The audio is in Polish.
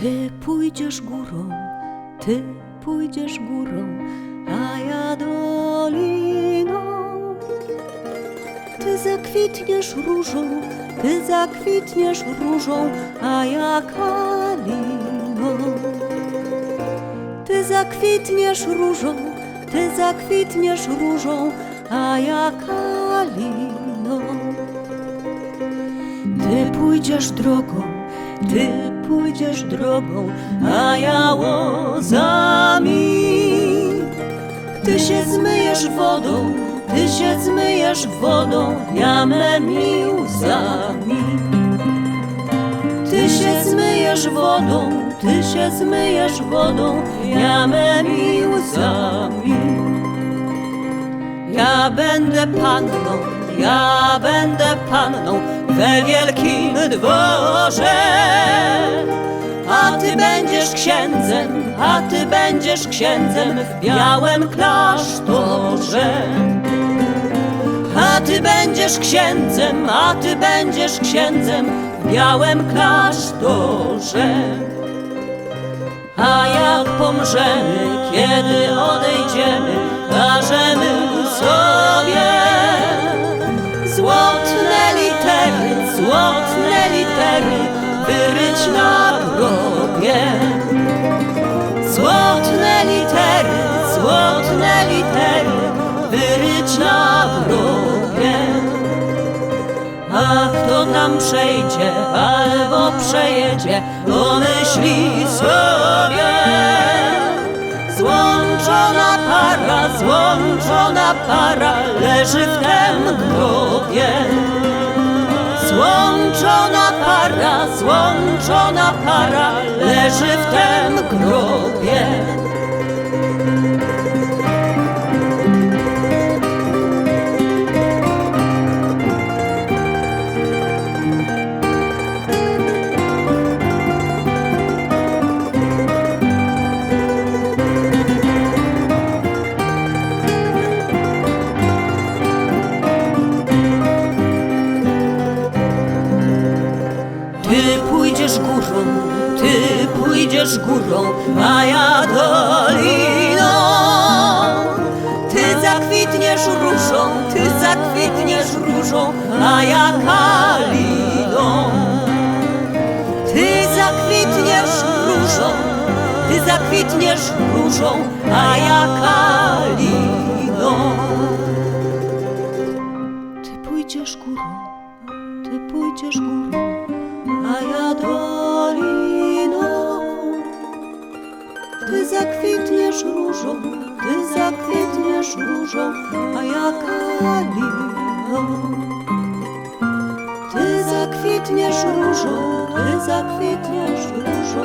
Ty pójdziesz górą, ty pójdziesz górą, a ja doliną. Ty zakwitniesz różą, ty zakwitniesz różą, a ja kaliną. Ty zakwitniesz różą, ty zakwitniesz różą, a ja kaliną. Ty pójdziesz drogą, ty pójdziesz drogą, a ja łozami. Ty się zmyjesz wodą, ty się zmyjesz wodą, ja mymi łzami. Ty się zmyjesz wodą, ty się zmyjesz wodą, ja mymi łzami. Ja będę panną, ja będę panną we wielkim dworze. A ty będziesz księdzem, a ty będziesz księdzem w białym klasztorze. A ty będziesz księdzem, a ty będziesz księdzem w białym klasztorze. A jak pomrzemy, kiedy odejdziemy, każemy sobie A kto tam przejdzie albo przejedzie, pomyśli sobie. Złączona para, złączona para leży w tym grobie. Złączona para, złączona para leży w tym grobie. Pójdziesz górą, ty pójdziesz górą, a ja doliną. Ty zakwitniesz różą, ty zakwitniesz różą, a ja kaliną. Ty zakwitniesz różą, ty zakwitniesz różą, a ja kaliną. Ty pójdziesz górą, ty pójdziesz górą, a ja doliną. Ty zakwitniesz różą, ty zakwitniesz różą, a ja kaliną. Ty zakwitniesz różą, ty zakwitniesz różą,